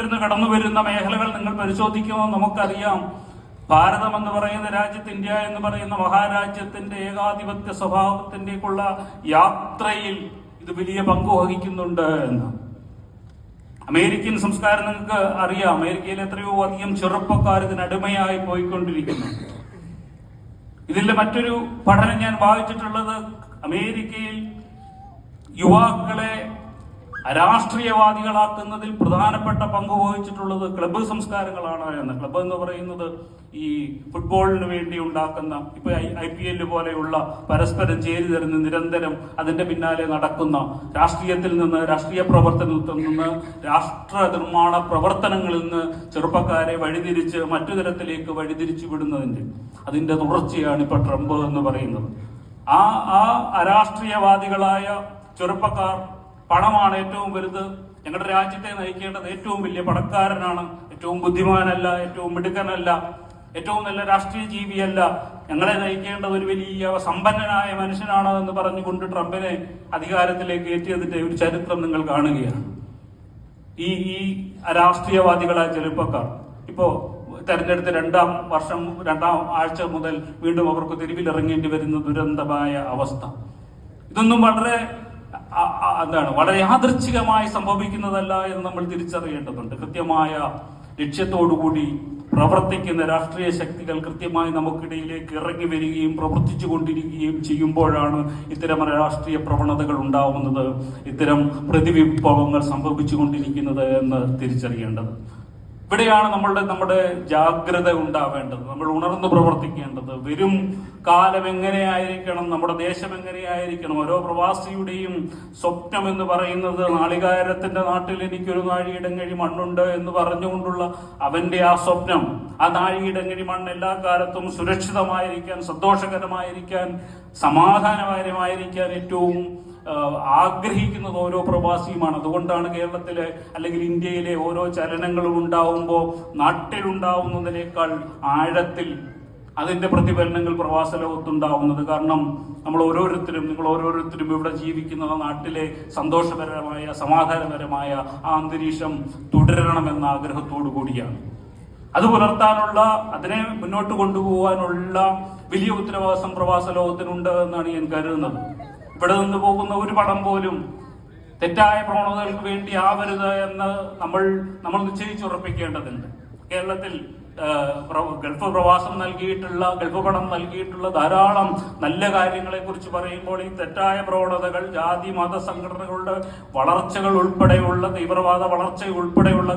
വരുന്ന കടന്നു വരുന്ന മേഖലകൾ നിങ്ങൾ പരിശോധിക്കുമോ? നമുക്കറിയാം. ഭാരതം എന്ന് പറയുന്ന രാജ്യത്ത് ഇന്ത്യ എന്ന് പറയുന്ന മഹാരാജ്യത്തിന്റെ ഏകാധിപത്യ സ്വഭാവത്തിന്റെക്കുള്ള യാത്രയിൽ ഇത് വലിയ പങ്ക് വഹിക്കുന്നുണ്ട് എന്ന്. അമേരിക്കൻ സംസ്കാരം നിങ്ങൾക്ക് അറിയാം. അമേരിക്കയിൽ എത്രയോ അധികം ചെറുപ്പക്കാർ ഇതിന് അടിമയായി പോയിക്കൊണ്ടിരിക്കുന്നു. ഇതിന്റെ മറ്റൊരു പഠനം ഞാൻ വായിച്ചിട്ടുള്ളത് അമേരിക്കയിൽ യുവാക്കളെ രാഷ്ട്രീയവാദികളാക്കുന്നതിൽ പ്രധാനപ്പെട്ട പങ്ക് വഹിച്ചിട്ടുള്ളത് ക്ലബ്ബ് സംസ്കാരങ്ങളാണ് എന്ന്. ക്ലബ്ബ് എന്ന് പറയുന്നത് ഈ ഫുട്ബോളിന് വേണ്ടി ഉണ്ടാക്കുന്ന ഇപ്പൊ ഐ പി എല്ല് പോലെയുള്ള പരസ്പരം ചേരി തരുന്ന നിരന്തരം അതിന്റെ പിന്നാലെ നടക്കുന്ന രാഷ്ട്രീയത്തിൽ നിന്ന് രാഷ്ട്രീയ പ്രവർത്തനത്തിൽ നിന്ന് രാഷ്ട്ര നിർമ്മാണ പ്രവർത്തനങ്ങളിൽ നിന്ന് ചെറുപ്പക്കാരെ വഴിതിരിച്ച് മറ്റു തരത്തിലേക്ക് വഴിതിരിച്ചു വിടുന്നതിന്റെ അതിന്റെ തുടർച്ചയാണ് ഇപ്പൊ ട്രംപ് എന്ന് പറയുന്നത്. ആ ആ അരാഷ്ട്രീയവാദികളായ ചെറുപ്പക്കാർ പണമാണ് ഏറ്റവും വലുത്. ഞങ്ങളുടെ രാജ്യത്തെ നയിക്കേണ്ടത് ഏറ്റവും വലിയ പണക്കാരനാണ് ഏറ്റവും ബുദ്ധിമാനല്ല ഏറ്റവും മിടുക്കനല്ല ഏറ്റവും നല്ല രാഷ്ട്രീയ ജീവിയല്ല. ഞങ്ങളെ നയിക്കേണ്ടത് ഒരു വലിയ സമ്പന്നനായ മനുഷ്യനാണ് എന്ന് പറഞ്ഞുകൊണ്ട് ട്രംപിനെ അധികാരത്തിലേക്ക് എത്തിയതിന്റെ ഒരു ചരിത്രം നിങ്ങൾ കാണുകയാണ്. ഈ ഈ രാഷ്ട്രീയവാദികളായ ചെറുപ്പക്കാർ. ഇപ്പോ തെരഞ്ഞെടുത്ത് രണ്ടാം വർഷം രണ്ടാം ആഴ്ച മുതൽ വീണ്ടും അവർക്ക് തെരുവിലിറങ്ങേണ്ടി വരുന്ന ദുരന്തമായ അവസ്ഥ. ഇതൊന്നും വളരെ എന്താണ് വളരെ യാദൃച്ഛികമായി സംഭവിക്കുന്നതല്ല എന്ന് നമ്മൾ തിരിച്ചറിയേണ്ടതുണ്ട്. കൃത്യമായ ലക്ഷ്യത്തോടുകൂടി പ്രവർത്തിക്കുന്ന രാഷ്ട്രീയ ശക്തികൾ കൃത്യമായി നമുക്കിടയിലേക്ക് ഇറങ്ങി വരികയും പ്രവർത്തിച്ചു കൊണ്ടിരിക്കുകയും ചെയ്യുമ്പോഴാണ് ഇത്തരം രാഷ്ട്രീയ പ്രവണതകൾ ഉണ്ടാവുന്നത് ഇത്തരം പ്രതിവിപ്ലവങ്ങൾ സംഭവിച്ചു കൊണ്ടിരിക്കുന്നത് എന്ന് തിരിച്ചറിയേണ്ടത്. ഇവിടെയാണ് നമ്മളുടെ നമ്മുടെ ജാഗ്രത ഉണ്ടാവേണ്ടത്. നമ്മൾ ഉണർന്നു പ്രവർത്തിക്കേണ്ടത്. വരും കാലം എങ്ങനെയായിരിക്കണം നമ്മുടെ ദേശം എങ്ങനെയായിരിക്കണം ഓരോ പ്രവാസിയുടെയും സ്വപ്നം എന്ന് പറയുന്നത് നാളികാരത്തിന്റെ നാട്ടിൽ എനിക്കൊരു നാഴിയിടങ്ങഴി മണ്ണുണ്ട് എന്ന് പറഞ്ഞുകൊണ്ടുള്ള അവന്റെ ആ സ്വപ്നം. ആ നാഴിയിടങ്ങഴി മണ്ണ് എല്ലാ കാലത്തും സുരക്ഷിതമായിരിക്കാൻ സന്തോഷകരമായിരിക്കാൻ സമാധാനപരമായിരിക്കാൻ ഏറ്റവും ആഗ്രഹിക്കുന്നത് ഓരോ പ്രവാസിയുമാണ്. അതുകൊണ്ടാണ് കേരളത്തിലെ അല്ലെങ്കിൽ ഇന്ത്യയിലെ ഓരോ ചലനങ്ങളും ഉണ്ടാവുമ്പോൾ നാട്ടിലുണ്ടാവുന്നതിനേക്കാൾ ആഴത്തിൽ അതിന്റെ പ്രതിഫലനങ്ങൾ പ്രവാസ ലോകത്തുണ്ടാവുന്നത്. കാരണം നമ്മൾ ഓരോരുത്തരും നിങ്ങൾ ഓരോരുത്തരും ഇവിടെ ജീവിക്കുന്ന നാട്ടിലെ സന്തോഷപരമായ സമാധാനപരമായ ആ അന്തരീക്ഷം തുടരണമെന്ന ആഗ്രഹത്തോടു കൂടിയാണ്. അത് പുലർത്താനുള്ള അതിനെ മുന്നോട്ട് കൊണ്ടുപോകാനുള്ള വലിയ ഉത്തരവാദിത്വം പ്രവാസ ലോകത്തിനുണ്ട് എന്നാണ് ഞാൻ കരുതുന്നത്. ഇവിടെ നിന്ന് പോകുന്ന ഒരു പടം പോലും തെറ്റായ പ്രവണതകൾക്ക് വേണ്ടി ആവരുത് എന്ന് നമ്മൾ നമ്മൾ നിശ്ചയിച്ചുറപ്പിക്കേണ്ടതുണ്ട് കേരളത്തിൽ ഗൾഫ് പ്രവാസം നൽകിയിട്ടുള്ള ഗൾഫ് പണം നൽകിയിട്ടുള്ള ധാരാളം നല്ല കാര്യങ്ങളെ കുറിച്ച് പറയുമ്പോൾ ഈ തെറ്റായ പ്രവണതകൾ ജാതി മത സംഘടനകളുടെ വളർച്ചകൾ ഉൾപ്പെടെയുള്ള തീവ്രവാദ വളർച്ച ഉൾപ്പെടെയുള്ള